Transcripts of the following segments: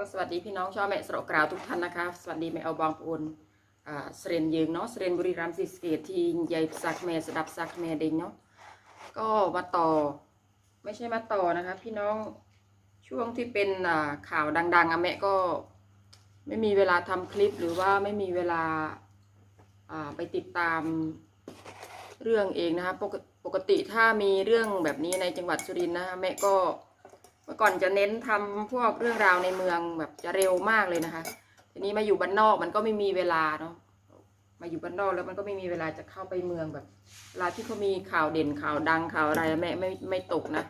ก็สวัสดีพี่น้องชาวแม่สระกราวทุกท่านนะคะ สวัสดีแม่เอาบางปูนอ่าเสรนยืงเนาะเสรนบุรีรัมย์ศรีสเกตที่ใหญ่สักแม่สดับสักแม่เด้งเนาะก็มาต่อไม่ใช่มาต่อนะคะ พี่น้องช่วงที่เป็นข่าวดัง ๆอะแม่ก็ไม่มีเวลาทำคลิปหรือว่าไม่มีเวลาไปติดตามเรื่องเองนะคะปกปกติถ้ามีเรื่องแบบนี้ในจังหวัดสุรินทร์นะคะแม่ก็ มื่อก่อนจะเน้นทำพวกเรื่องราวในเมืองแบบจะเร็วมากเลยนะคะ ทีนี้มาอยู่บ้านนอกมันก็ไม่มีเวลาเนาะมาอยู่บ้านนอกแล้วมันก็ไม่มีเวลาจะเข้าไปเมืองแบบเวลาที่เขามีข่าวเด่นข่าวดังข่าวอะไรแม่ไม่ไม่ตกนะ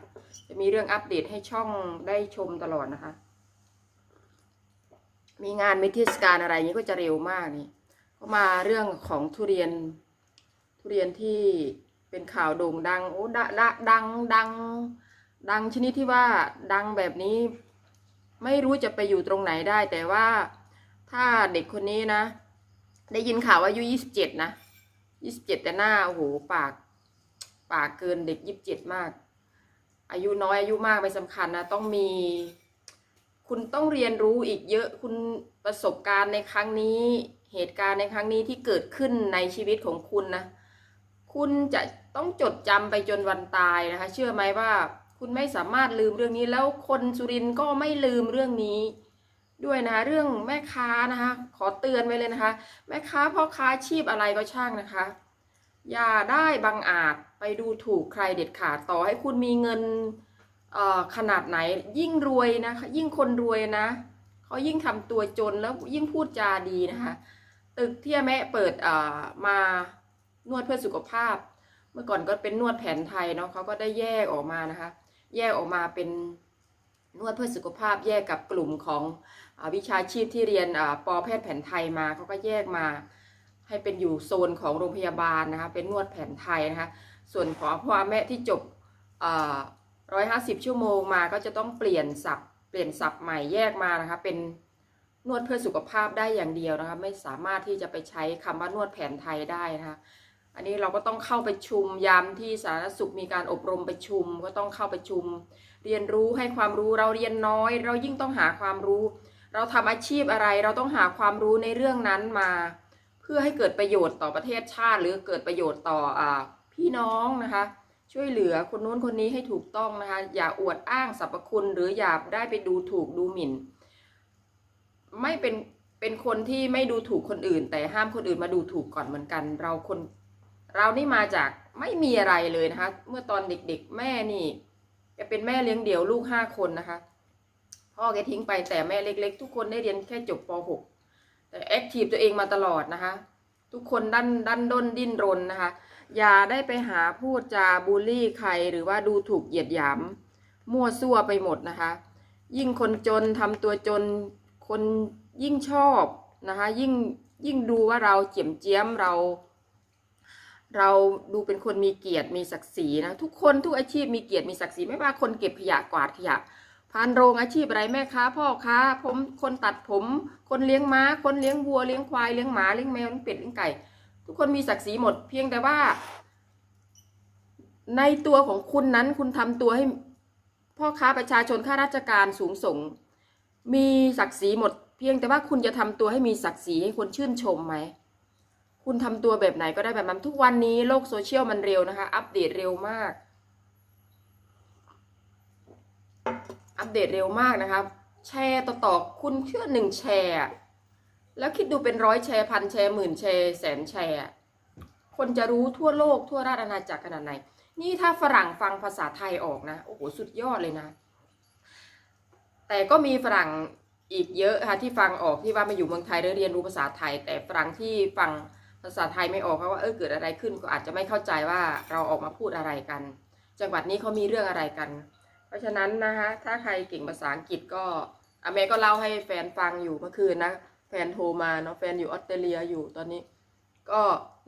จะมีเรื่องอัปเดตให้ช่องได้ชมตลอดนะคะ มีงานมีเทศกาลอะไรนี้ก็จะเร็วมากนี่ก็มาเรื่องของทุเรียนทุเรียนที่เป็นข่าวโด่งดังโอ้ดดดังดัง ดังชนิดที่ว่าดังแบบนี้ ไม่รู้จะไปอยู่ตรงไหนได้ แต่ว่าถ้าเด็กคนนี้นะ ได้ยินข่าวว่าอายุยี่สิบเจ็ดนะยี่สิบเจ็ดแต่หน้าโอ้โหปาก ปากเกินเด็กยี่สิบเจ็ดมาก อายุน้อยอายุมากไม่สำคัญนะต้องมี คุณต้องเรียนรู้อีกเยอะคุณประสบการณ์ในครั้งนี้ เหตุการณ์ในครั้งนี้ที่เกิดขึ้นในชีวิตของคุณนะ คุณจะต้องจดจำไปจนวันตายนะคะ เชื่อไหมว่า คุณไม่สามารถลืมเรื่องนี้แล้วคนสุรินทร์ก็ไม่ลืมเรื่องนี้ด้วยนะคะเรื่องแม่ค้านะคะ ขอเตือนไว้เลยนะคะ แม่ค้าพ่อค้าอาชีพอะไรก็ช่างนะคะ อย่าได้บังอาจไปดูถูกใครเด็ดขาดต่อให้คุณมีเงินเอ่อขนาดไหนยิ่งรวยนะคะยิ่งคนรวยนะเขายิ่งทำตัวจนแล้วยิ่งพูดจาดีนะคะ ตึกที่แม่เปิดเอ่อมานวดเพื่อสุขภาพ เมื่อก่อนก็เป็นนวดแผนไทยเนาะเขาก็ได้แยกออกมานะคะ แยกออกมาเป็นนวดเพื่อสุขภาพแยกกับกลุ่มของอวิชาชีพที่เรียนอปอแพทย์แผนไทยมาเขาก็แยกมาให้เป็นอยู่โซนของโรงพยาบาลนะคะเป็นนวดแผนไทยนะคะส่วนของพ่อแม่ที่จบร้อยห้าสิบชั่วโมงมาก็จะต้องเปลี่ยนศัพท์เปลี่ยนศัพท์ใหม่แยกมานะคะเป็นนวดเพื่อสุขภาพได้อย่างเดียวนะคะไม่สามารถที่จะไปใช้คำว่านวดแผนไทยได้นะคะ อันนี้เราก็ต้องเข้าไปชุมยามที่สาธารณสุขมีการอบรมประชุม ก็ต้องเข้าไปชุม เรียนรู้ให้ความรู้เราเรียนน้อย เรายิ่งต้องหาความรู้ เราทำอาชีพอะไรเราต้องหาความรู้ในเรื่องนั้นมา เพื่อให้เกิดประโยชน์ต่อประเทศชาติ หรือเกิดประโยชน์ต่ออพี่น้องนะคะ ช่วยเหลือคนนู้นคนนี้ให้ถูกต้องนะคะ อย่าอวดอ้างสรรพคุณหรืออย่าได้ไปดูถูกดูหมิ่น ไม่เป็นเป็นคนที่ไม่ดูถูกคนอื่น แต่ห้ามคนอื่นมาดูถูกก่อนเหมือนกัน เราคน เรานี่มาจากไม่มีอะไรเลยนะคะ เมื่อตอนเด็กๆ แม่นี่แกเป็นแม่เลี้ยงเดี่ยวลูกห้าคนนะคะ พ่อแกทิ้งไปแต่แม่เล็ก ๆ ทุกคนได้เรียนแค่จบป .6 แต่แอคทีฟตัวเองมาตลอดนะคะ ทุกคนดันดันด้นดิ้นรนนะคะ อย่าได้ไปหาพูดจาบูลลี่ใครหรือว่าดูถูกเหยียดหยาม มั่วซั่วไปหมดนะคะ ยิ่งคนจนทำตัวจนคนยิ่งชอบนะคะ ยิ่งยิ่งดูว่าเราเจียมเจียมเรา เราดูเป็นคนมีเกียรติมีศักดิ์ศรีนะทุกคนทุกอาชีพมีเกียรติมีศักดิ์ศรีไม่ว่าคนเก็บขยะกวาดขยะพานโรงอาชีพอะไรแม่ค้าพ่อค้าผมคนตัดผม คนเลี้ยงม้า คนเลี้ยงวัวเลี้ยงควายเลี้ยงหมาเลี้ยงแมวเลี้ยงเป็ดเลี้ยงไก่ ทุกคนมีศักดิ์ศรีหมดเพียงแต่ว่า ในตัวของคุณนั้นคุณทำตัวให้ พ่อค้าประชาชนข้าราชการสูงส่ง มีศักดิ์ศรีหมด เพียงแต่ว่าคุณจะทำตัวให้มีศักดิ์ศรีให้คนชื่นชมไหม คุณทำตัวแบบไหนก็ได้แบบนั้นทุกวันนี้โลกโซเชียลมันเร็วนะคะ อัปเดตเร็วมาก อัปเดตเร็วมากนะครับแชร์ต่อต่อคุณเชื่อหนึ่งแชร์แล้วคิดดูเป็นร้อยแชร์พันแชร์หมื่นแชร์แสนแชร์คนจะรู้ทั่วโลกทั่วราชอาณาจักรขนาดไหน นี่ถ้าฝรั่งฟังภาษาไทยออกนะ โอ้โห สุดยอดเลยนะ แต่ก็มีฝรั่งอีกเยอะค่ะที่ฟังออกที่ว่ามาอยู่เมืองไทยแล้วเรียนรู้ภาษาไทย แต่ฝรั่งที่ฟัง ภาษาไทยไม่ออกเพราะว่าเออเกิดอะไรขึ้นก็อาจจะไม่เข้าใจว่าเราออกมาพูดอะไรกัน จังหวัดนี้เขามีเรื่องอะไรกัน เพราะฉะนั้นนะคะถ้าใครเก่งภาษาอังกฤษก็อเมก็เล่าให้แฟนฟังอยู่เมื่อคืนนะแฟนโทรมาเนาะแฟนอยู่ออสเตรเลียอยู่ตอนนี้ ก็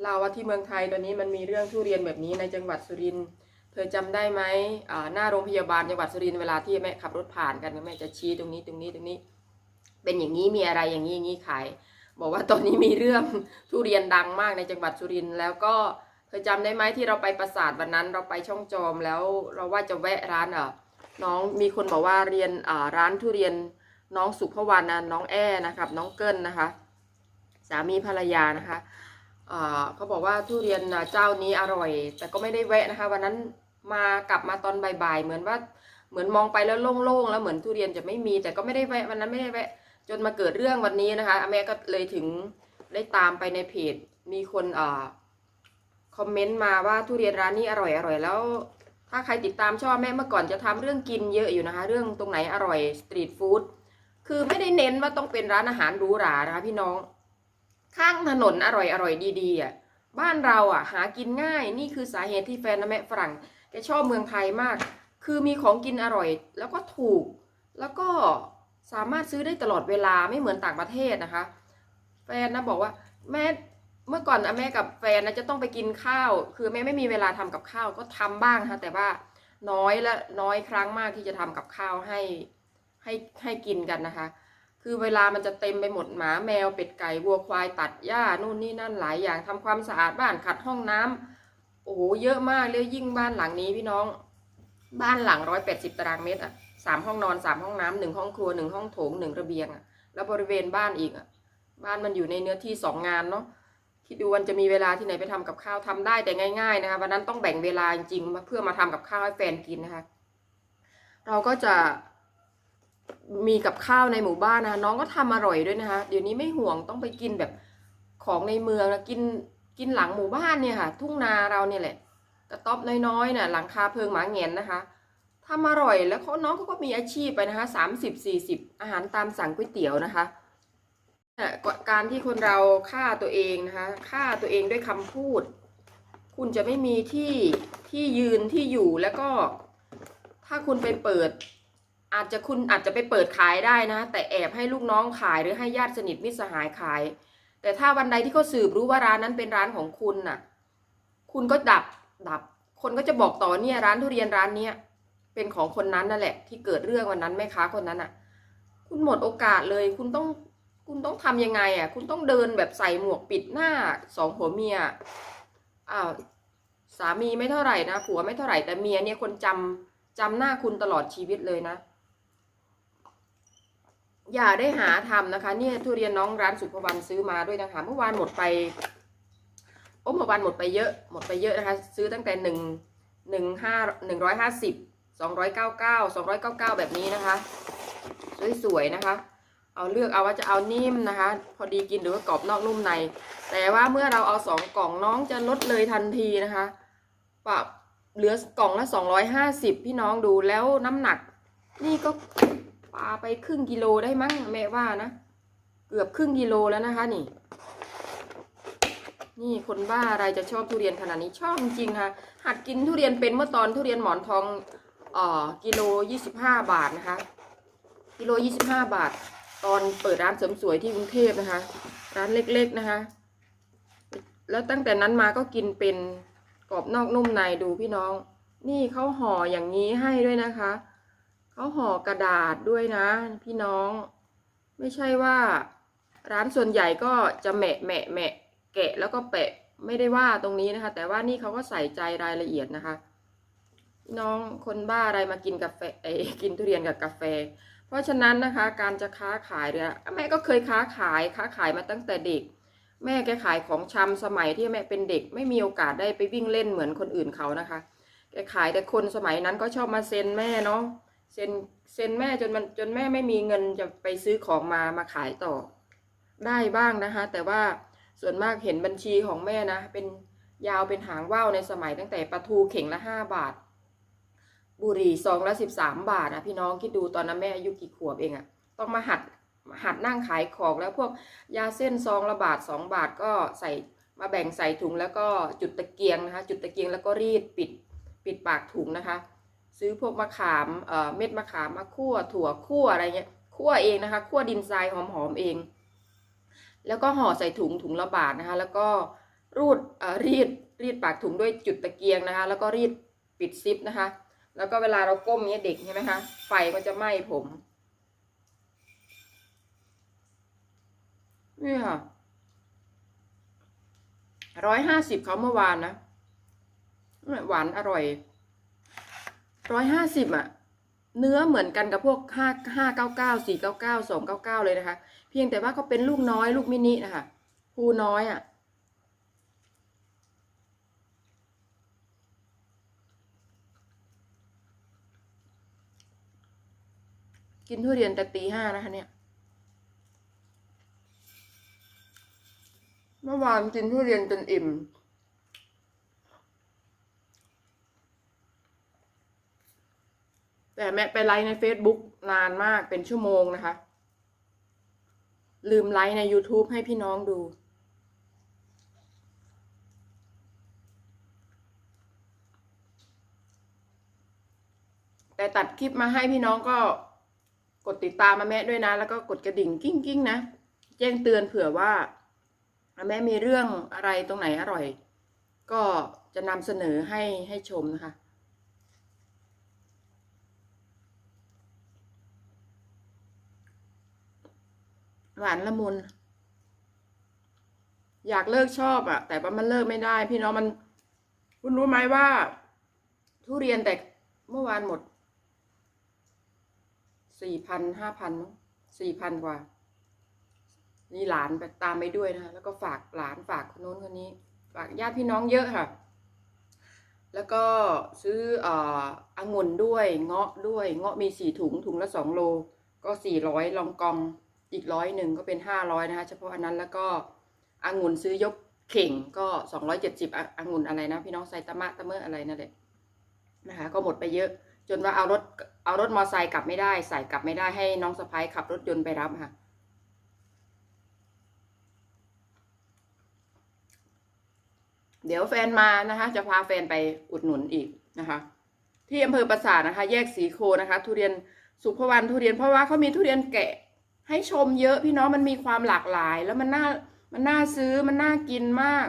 เล่าว่าที่เมืองไทยตอนนี้มันมีเรื่องทุเรียนแบบนี้ในจังหวัดสุรินทร์เธอจำได้ไหมหน้าโรงพยาบาลจังหวัดสุรินทร์เวลาที่แม่ขับรถผ่านกันแม่จะชี้ตรงนี้ตรงนี้ตรงนี้ เป็นอย่างนี้มีอะไรอย่างนี้อย่างนี้ขาย บอกว่าตอนนี้มีเรื่องทุเรียนดังมากในจังหวัดสุรินทร์แล้วก็เธอจำได้ไหมที่เราไปปราสาทวันนั้นเราไปช่องจอมแล้วเราว่าจะแวะร้านเออน้องมีคนบอกว่าเรียนอ่าร้านทุเรียนน้องสุภวรรณนะน้องแอนะครับ น้องเกิลนะคะ สามีภรรยานะคะเออเขาบอกว่าทุเรียนเจ้านี้อร่อย แต่ก็ไม่ได้แวะนะคะ วันนั้นมากลับมาตอนบ่ายๆเหมือนว่าเหมือนมองไปแล้วโล่งๆแล้วเหมือนทุเรียนจะไม่มี แต่ก็ไม่ได้แวะวันนั้นไม่ได้แวะ จนมาเกิดเรื่องวันนี้นะคะแม่ก็เลยถึงได้ตามไปในเพจ มีคนเอ่อคอมเมนต์มาว่าทุเรียนร้านนี้อร่อยอร่อยแล้ว ถ้าใครติดตามชอบแม่เมื่อก่อนจะทำเรื่องกินเยอะอยู่นะคะ เรื่องตรงไหนอร่อยสตรีทฟู้ดคือไม่ได้เน้นว่าต้องเป็นร้านอาหารหรูหรานะคะพี่น้อง ข้างถนนอร่อยอร่อยดีๆอะบ้านเราอะ หากินง่ายนี่คือสาเหตุที่แฟนนะแม่ฝรั่งแกชอบเมืองไทยมาก คือมีของกินอร่อย แล้วก็ถูก แล้วก็ สามารถซื้อได้ตลอดเวลาไม่เหมือนต่างประเทศนะคะ แฟนนะบอกว่าแม่เมื่อก่อนอะแม่กับแฟนนะจะต้องไปกินข้าว คือแม่ไม่มีเวลาทำกับข้าวก็ทำบ้างนะคะแต่ว่าน้อยและน้อยครั้งมากที่จะทำกับข้าวให้ให้ให้กินกันนะคะ คือเวลามันจะเต็มไปหมดหมาแมวเป็ดไก่วัวควายตัดหญ้านู่นนี่นั่นหลายอย่างทำความสะอาดบ้านขัดห้องน้ำโอ้โหเยอะมากเลยยิ่งบ้านหลังนี้พี่น้อง บ้านหลังร้อยแปดสิบตารางเมตรอะสามห้องนอนสามห้องน้ำหนึ่งห้องครัวหนึ่งห้องโถงหนึ่งระเบียงอะแล้วบริเวณบ้านอีกอะบ้านมันอยู่ในเนื้อที่สองงานเนาะคิดดูวันจะมีเวลาที่ไหนไปทำกับข้าวทำได้แต่ง่าย ๆ นะคะวันนั้นต้องแบ่งเวลาจริงๆเพื่อมาทำกับข้าวให้แฟนกินนะคะ เราก็จะมีกับข้าวในหมู่บ้านนะคะน้องก็ทำอร่อยด้วยนะคะเดี๋ยวนี้ไม่ห่วงต้องไปกินแบบของในเมืองนะกินกินหลังหมู่บ้านเนี่ยค่ะ ทุ่งนาเราเนี่ยแหละ กระต๊อบน้อยๆน่ะหลังคาเพิงหมาแงนนะคะทำอร่อยแล้วเขาน้องเขาก็มีอาชีพไปนะคะสามสิบสี่สิบอาหารตามสั่งก๋วยเตี๋ยวนะคะการที่คนเราฆ่าตัวเองนะคะฆ่าตัวเองด้วยคำพูด คุณจะไม่มีที่ที่ยืนที่อยู่แล้วก็ ถ้าคุณไปเปิด อาจจะคุณอาจจะไปเปิดขายได้นะ แต่แอบให้ลูกน้องขายหรือให้ญาติสนิทมิตรสหายขาย แต่ถ้าวันใดที่เขาสืบรู้ว่าร้านนั้นเป็นร้านของคุณน่ะ คุณก็ดับ ดับ คนก็จะบอกต่อเนี่ยร้านทุเรียนร้านเนี้ยเป็นของคนนั้นนั่นแหละ ที่เกิดเรื่องวันนั้นแม่ค้าคนนั้นอะ คุณหมดโอกาสเลย คุณต้องคุณต้องทำยังไงอะ คุณต้องเดินแบบใส่หมวกปิดหน้าสองผัวเมียอ้าวสามีไม่เท่าไหร่นะผัวไม่เท่าไหร่แต่เมียเนี่ยคนจำจำหน้าคุณตลอดชีวิตเลยนะ อย่าได้หาทำนะคะ เนี่ยทุเรียนน้องร้านสุภวรรณซื้อมาด้วยนะคะเมื่อวานหมดไป เมื่อวานหมดไปเยอะหมดไปเยอะนะคะ ซื้อตั้งแต่หนึ่งหนึ่งห้าหนึ่งร้อยห้าสิบสองร้อยเก้าเก้าสองร้อยเก้าเก้าแบบนี้นะคะ สวยๆนะคะ เอาเลือกเอาว่าจะเอานิ่มนะคะ พอดีกินหรือว่ากรอบนอกนุ่มใน แต่ว่าเมื่อเราเอาสองกล่องน้องจะลดเลยทันทีนะคะปรับเหลือกล่องละสองร้อยห้าสิบพี่น้องดูแล้วน้ำหนัก นี่ก็ปลาไปครึ่งกิโลได้มั้งแม่ว่านะ เกือบครึ่งกิโลแล้วนะคะนี่ นี่คนบ้าอะไรจะชอบทุเรียนขนาดนี้ชอบจริงค่ะ หัดกินทุเรียนเป็นเมื่อตอนทุเรียนหมอนทองเอ่อกิโลยี่สิบห้าบาทนะคะ กิโลยี่สิบห้าบาท ตอนเปิดร้านเสริมสวยที่กรุงเทพนะคะ ร้านเล็กๆนะคะ แล้วตั้งแต่นั้นมาก็กินเป็นกรอบนอกนุ่มในดูพี่น้อง นี่เขาห่ออย่างนี้ให้ด้วยนะคะเขาห่อกระดาษด้วยนะ พี่น้อง ไม่ใช่ว่า ร้านส่วนใหญ่ก็จะแหมะแหมะแหมะ แกะแล้วก็แปะไม่ได้ว่าตรงนี้นะคะ แต่ว่านี่เขาก็ใส่ใจรายละเอียดนะคะ น้องคนบ้าอะไรมากินกาแฟเอกินทุเรียนกับกาแฟ เพราะฉะนั้นนะคะ การจะค้าขายเนี่ยแม่ก็เคยค้าขายค้าขายมาตั้งแต่เด็ก แม่แกขายของชำสมัยที่แม่เป็นเด็ก ไม่มีโอกาสได้ไปวิ่งเล่นเหมือนคนอื่นเขานะคะแกขายแต่คนสมัยนั้นก็ชอบมาเซ็นแม่เนาะเซ็นเซ็นแม่จนมันจนแม่ไม่มีเงินจะไปซื้อของมามาขายต่อได้บ้างนะคะ แต่ว่า ส่วนมากเห็นบัญชีของแม่นะ เป็นยาวเป็นหางว่าวในสมัยตั้งแต่ปลาทูเข่งละห้าบาท บุหรี่ซองละสิบสามบาทนะพี่น้องคิดดูตอนนั้นแม่อายุกี่ขวบเองอะต้องมาหัดหัดนั่งขายของแล้วพวกยาเส้นซองละบาทสองบาทก็ใส่มาแบ่งใส่ถุงแล้วก็จุดตะเกียงนะคะ จุดตะเกียงแล้วก็รีดปิดปิดปากถุงนะคะ ซื้อพวกมะขามเอ่อเม็ดมะขามมาคั่วถั่วคั่วอะไรเงี้ยคั่วเองนะคะคั่วดินทรายหอมๆเอง แล้วก็ห่อใส่ถุงถุงละบาทนะคะ แล้วก็รูดเอ่อรีดรีดปากถุงด้วยจุดตะเกียงนะคะ แล้วก็รีดปิดซิปนะคะ แล้วก็เวลาเราก้มเนี้ยเด็กใช่ไหมคะ ไฟก็จะไหม้ผม นี่ค่ะร้อยห้าสิบเขาเมื่อวานนะ หวานอร่อยร้อยห้าสิบอะ เนื้อเหมือนกันกับพวกห้าห้าเก้าเก้าสี่เก้าเก้าสองเก้าเก้าเลยนะคะ เพียงแต่ว่าเขาเป็นลูกน้อยลูกมินินะคะภูน้อยอะ่ะ กินทุเรียนแต่ตีห้านะคะเนี่ย เมื่อวานกินทุเรียนจนอิ่ม แต่แม่ไปไลฟ์ใน Facebook นานมากเป็นชั่วโมงนะคะ ลืมไลฟ์ใน YouTube ให้พี่น้องดู แต่ตัดคลิปมาให้พี่น้องก็กดติดตามมาแม่ด้วยนะ แล้วก็กดกระดิ่งกิ้งกิ้งๆนะ แจ้งเตือนเผื่อว่าแม่มีเรื่องอะไรตรงไหนอร่อย ก็จะนำเสนอให้ให้ชมนะคะ หวานละมุน อยากเลิกชอบอะแต่ว่ามันเลิกไม่ได้ พี่น้องมัน คุณรู้ไหมว่า ทุเรียนแต่เมื่อวานหมดสี่พันห้าพันสี่พันกว่า นี่หลานไปตามไปด้วยนะแล้วก็ฝากหลานฝากคนโน้นคนนี้ ฝากญาติพี่น้องเยอะค่ะ แล้วก็ซื้ออ่อองุ่นด้วย เงาะด้วย เงาะมีสี่ถุงถุงละสองโล ก็สี่ร้อยลองกอง อีกร้อยหนึ่งก็เป็นห้าร้อยนะคะ เฉพาะอันนั้นแล้วก็องุ่นซื้อยกเข่งก็สองร้อยเจ็ดสิบองุ่นอะไรนะพี่น้องไซตามะตะเมออะไรนั่นแหละนะคะ ก็หมดไปเยอะ จนว่าเอารถเอารถมอไซค์กลับไม่ได้ ใส่กลับไม่ได้ให้น้องสะพ้ายขับรถยนต์ไปรับค่ะเดี๋ยวแฟนมานะคะ จะพาแฟนไปอุดหนุนอีกนะคะ ที่อำเภอปราสาทนะคะ แยกสีโคนะคะ ทุเรียนสุภวรรณทุเรียนเพราะว่าเขามีทุเรียนแกะ ให้ชมเยอะพี่น้องมันมีความหลากหลาย แล้วมันน่ามันน่าซื้อมันน่ากินมาก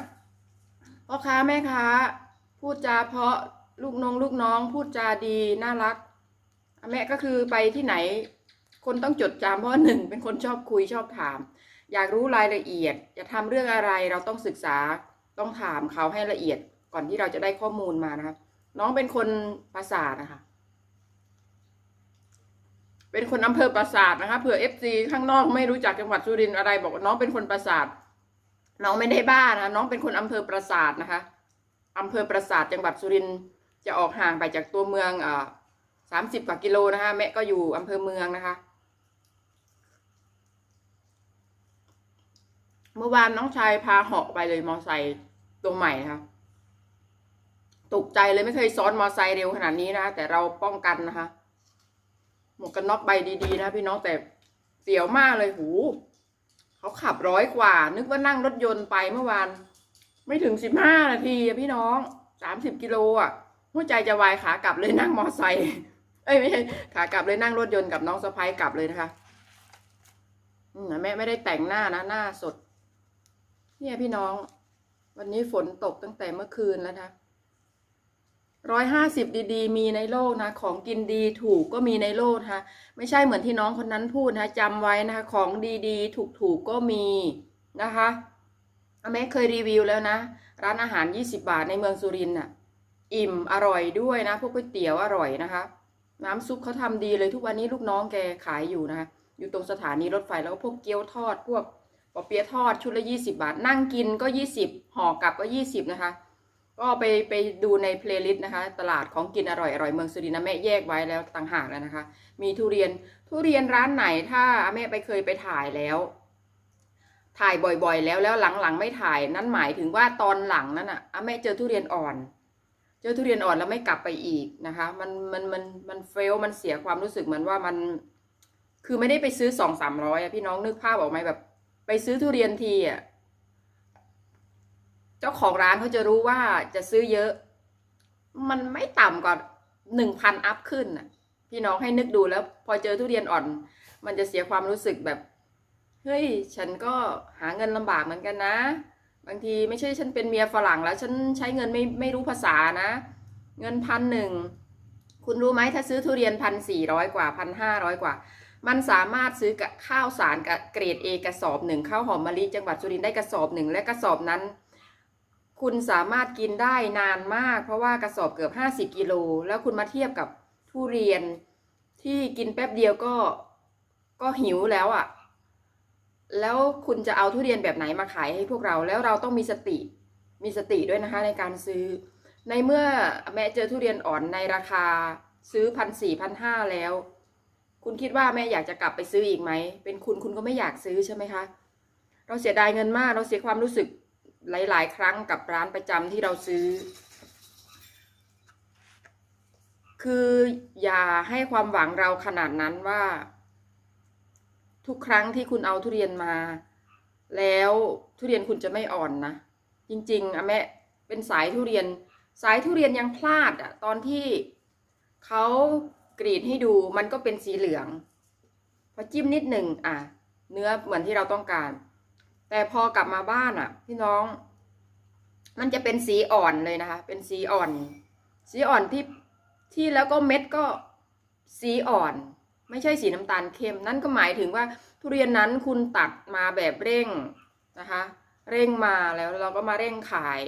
พ่อค้าแม่ค้า พูดจาเพราะลูกน้องลูกน้อง พูดจาดีน่ารักแม่ก็คือไปที่ไหน คนต้องจดจำเพราะว่าหนึ่งเป็นคนชอบคุยชอบถาม อยากรู้รายละเอียด จะทำเรื่องอะไรเราต้องศึกษาต้องถามเขาให้ละเอียดก่อนที่เราจะได้ข้อมูลมานะคะน้องเป็นคนปราสาทนะคะ เป็นคนอำเภอปราสาทนะคะเผื่อเอฟซีข้างนอกไม่รู้จักจังหวัดสุรินทร์อะไร บอกว่าน้องเป็นคนปราสาท น้องไม่ได้บ้านะน้องเป็นคนอำเภอปราสาทนะคะอำเภอปราสาทจังหวัดสุรินทร์จะออกห่างไปจากตัวเมืองอ่าสามสิบกว่ากิโลนะคะแม่ก็อยู่อำเภอเมืองนะคะ เมื่อวานน้องชายพาเหาะไปเลยมอไซค์ตัวใหม่นะคะตกใจเลยไม่เคยซ้อนมอไซค์เร็วขนาดนี้นะ แต่เราป้องกันนะคะ หมวกกันน็อกใบดีๆนะพี่น้องแต่เสียวมากเลยหู เขาขับร้อยกว่า นึกว่านั่งรถยนต์ไปเมื่อวาน ไม่ถึงสิบห้านาทีพี่น้องสามสิบกิโลอะหัวใจจะวายขากลับเลยนั่งมอไซค์เอ้ยไม่ใช่ขากลับเลยนั่งรถยนต์กับน้องสะพ้ายกลับเลยนะคะอืมแม่ไม่ได้แต่งหน้านะหน้าสด เนี่ยพี่น้อง วันนี้ฝนตกตั้งแต่เมื่อคืนแล้วนะ ร้อยห้าสิบดีๆ มีในโลกนะ ของกินดีถูกก็มีในโลกนะคะไม่ใช่เหมือนที่น้องคนนั้นพูดนะจำไว้นะคะ ของดีๆ ถูกๆก็มีนะคะอแม่เคยรีวิวแล้วนะ ร้านอาหารยี่สิบาทในเมืองสุรินทร์น่ะ อิ่มอร่อยด้วยนะ พวกก๋วยเตี๋ยวอร่อยนะคะ น้ำซุปเขาทำดีเลยทุกวันนี้ลูกน้องแกขายอยู่นะคะ อยู่ตรงสถานีรถไฟแล้วก็พวกเกี๊ยวทอด พวกปอเปี๊ยะทอดชุดละยี่สิบาท นั่งกินก็ยี่สิบห่อกลับก็ยี่สิบนะคะ ก็ไปไปดูในเพลย์ลิสต์นะคะ ตลาดของกินอร่อยอร่อยเมืองสุรินทร์นะแม่แยกไว้แล้วต่างหากแล้วนะคะ มีทุเรียนทุเรียนร้านไหนถ้าแม่ไปเคยไปถ่ายแล้ว ถ่ายบ่อยๆ แล้วแล้วหลังๆไม่ถ่ายนั่นหมายถึงว่าตอนหลังนั้นอะแม่เจอทุเรียนอ่อน เจอทุเรียนอ่อนแล้วไม่กลับไปอีกนะคะ มันมันมันมันเฟลมันเสียความรู้สึกเหมือนว่ามัน คือไม่ได้ไปซื้อสองสามร้อยอะพี่น้องนึกภาพออกไหมแบบ ไปซื้อทุเรียนทีอะ เจ้าของร้านเขาจะรู้ว่าจะซื้อเยอะ มันไม่ต่ำกว่าหนึ่งพันอัพขึ้นน่ะ พี่น้องให้นึกดูแล้ว พอเจอทุเรียนอ่อน มันจะเสียความรู้สึกแบบ เฮ้ย ฉันก็หาเงินลำบากเหมือนกันนะ บางทีไม่ใช่ฉันเป็นเมียฝรั่งแล้ว ฉันใช้เงินไม่ไม่รู้ภาษานะ เงินพันหนึ่งคุณรู้ไหมถ้าซื้อทุเรียนพันสี่ร้อยกว่าพันห้าร้อยกว่า มันสามารถซื้อกับข้าวสารกับเกรดเอกระสอบหนึ่งข้าวหอมมะลิจังหวัดสุรินทร์ได้กระสอบหนึ่งและกระสอบนั้น คุณสามารถกินได้นานมาก เพราะว่ากระสอบเกือบห้าสิบกิโล แล้วคุณมาเทียบกับทุเรียนที่กินแป๊บเดียวก็ก็หิวแล้วอะ่ะ แล้วคุณจะเอาทุเรียนแบบไหนมาขายให้พวกเรา แล้วเราต้องมีสติ มีสติด้วยนะคะในการซื้อ ในเมื่อแม่เจอทุเรียนอ่อนในราคาซื้อพันสี่พันห้าแล้ว คุณคิดว่าแม่อยากจะกลับไปซื้ออีกไหม เป็นคุณคุณก็ไม่อยากซื้อใช่ไหมคะ เราเสียดายเงินมาก เราเสียความรู้สึก หลาย ๆ ครั้งกับร้านประจำที่เราซื้อ คืออย่าให้ความหวังเราขนาดนั้นว่า ทุกครั้งที่คุณเอาทุเรียนมา แล้วทุเรียนคุณจะไม่อ่อนนะจริงๆอะแม่เป็นสายทุเรียน สายทุเรียนยังพลาดอะตอนที่เขากรีดให้ดูมันก็เป็นสีเหลือง พอจิ้มนิดหนึ่งอะ เนื้อเหมือนที่เราต้องการ แต่พอกลับมาบ้านอะ พี่น้อง มันจะเป็นสีอ่อนเลยนะคะ เป็นสีอ่อน สีอ่อนที่ที่แล้วก็เม็ดก็สีอ่อน ไม่ใช่สีน้ำตาลเข้ม นั่นก็หมายถึงว่าทุเรียนนั้นคุณตัดมาแบบเร่งนะคะ เร่งมาแล้วเราก็มาเร่งขาย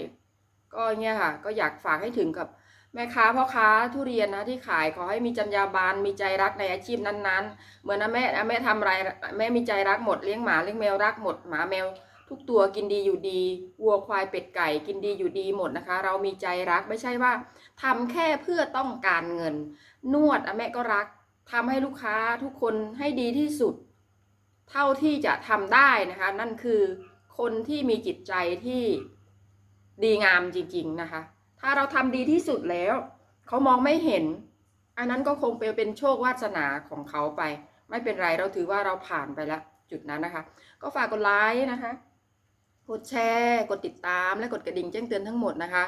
ก็เนี่ยค่ะ ก็อยากฝากให้ถึงกับแม่ค้าพ่อค้าทุเรียนนะที่ขายขอให้มีจรรยาบรรณมีใจรักในอาชีพนั้นๆ เหมือนนะแม่แม่ทำไรแม่มีใจรักหมดเลี้ยงหมาเลี้ยงแมวรักหมดหมาแมว ทุกตัวกินดีอยู่ดี วัวควายเป็ดไก่กินดีอยู่ดีหมดนะคะ เรามีใจรักไม่ใช่ว่าทำแค่เพื่อต้องการเงิน นวดอแม่ก็รักทำให้ลูกค้าทุกคนให้ดีที่สุด เท่าที่จะทำได้นะคะ นั่นคือคนที่มีจิตใจที่ดีงามจริง ๆนะคะ ถ้าเราทำดีที่สุดแล้วเขามองไม่เห็น อันนั้นก็คงเป็นโชควาสนาของเขาไป ไม่เป็นไรเราถือว่าเราผ่านไปแล้วจุดนั้นนะคะ ก็ฝากกดไลค์นะคะ กดแชร์ กดติดตาม และกดกระดิ่งแจ้งเตือนทั้งหมดนะคะ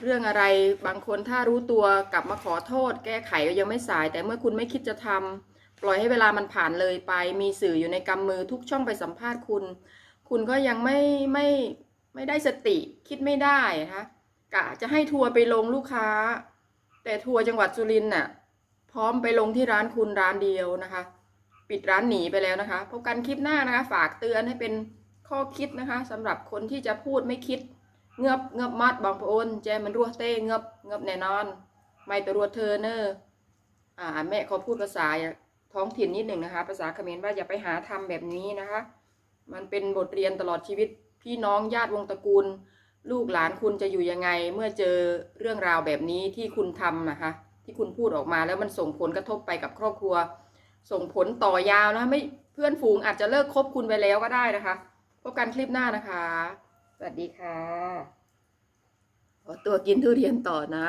เรื่องอะไรบางคนถ้ารู้ตัวกลับมาขอโทษ แก้ไขก็ยังไม่สาย แต่เมื่อคุณไม่คิดจะทำปล่อยให้เวลามันผ่านเลยไป มีสื่ออยู่ในกำมือทุกช่องไปสัมภาษณ์คุณ คุณก็ยังไม่ไม่ไม่ได้สติคิดไม่ได้นะคะกะจะให้ทัวร์ไปลงลูกค้า แต่ทัวร์จังหวัดสุรินทร์น่ะพร้อมไปลงที่ร้านคุณร้านเดียวนะคะ ปิดร้านหนีไปแล้วนะคะ พบกันคลิปหน้านะคะ ฝากเตือนให้เป็นข้อคิดนะคะสำหรับคนที่จะพูดไม่คิด เงือบเงือบมัดบางโอนแจมันรั่วเต้เงือบเงือบแน่นอน ไม่ตรัวเธอเนอร์อ่าแม่เขาพูดภาษาท้องถิ่นนิดหนึ่งนะคะ ภาษาเขมรว่าอย่าไปหาทำแบบนี้นะคะ มันเป็นบทเรียนตลอดชีวิต พี่น้องญาติวงตระกูล ลูกหลานคุณจะอยู่ยังไง เมื่อเจอเรื่องราวแบบนี้ที่คุณทำนะคะ ที่คุณพูดออกมาแล้วมันส่งผลกระทบไปกับครอบครัว ส่งผลต่อยาวนะไม่เพื่อนฝูงอาจจะเลิกคบคุณไปแล้วก็ได้นะคะ พบกันคลิปหน้านะคะ สวัสดีค่ะขอตัวกินทุเรียนต่อนะ